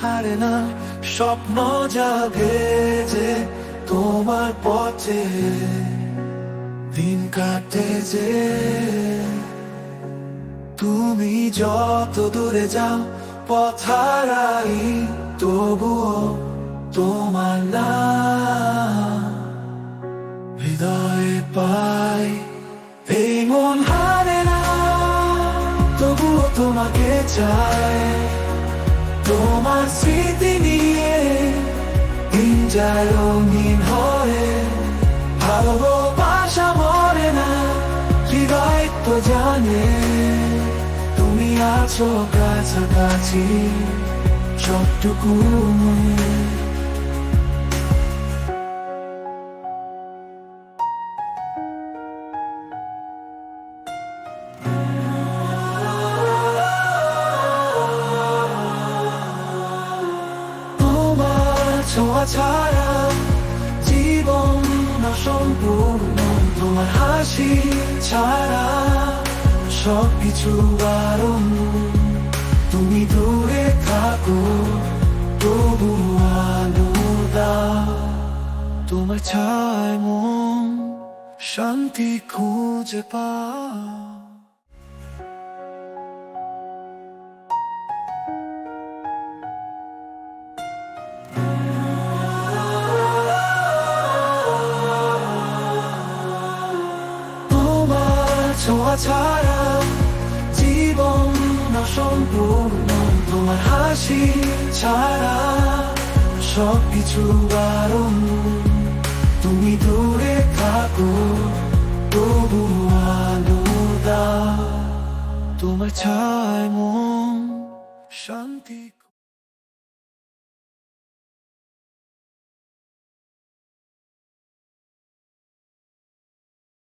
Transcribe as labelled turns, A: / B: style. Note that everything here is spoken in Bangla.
A: হারে না, স্বপ্ন জাগে যে তোমার পথে দিন কাটে যে। তুমি যত দূরে যাও পথারাই তবুও তোমার হৃদয়ে পাই। এই মন হারে না, তবুও তোমাকে চাই। তোমার স্মৃতি নিয়ে দিন যায় রঙিন হয়ে ভালোবাসা মরে না, হৃদয় তো জানে তুমি আছো কাছাকাছি, সবটুকু মনে। ছোঁয়া ছাড়া জীবন অসম্পূর্ণ। তোমার হাসি ছাড়া সব কিছু বারণ তুমি দূরে থাকো, তবু আলো তোমার ছায় মন শান্তি খুঁজে পাও। ছোঁয়া ছাড়া জীবন অসম্পূর্ণ তোমার হাসি ছাড়া সব কিছু বারণ তুমি দূরে থাকো, তবু আলো দাও। তোমার ছায় শান্তি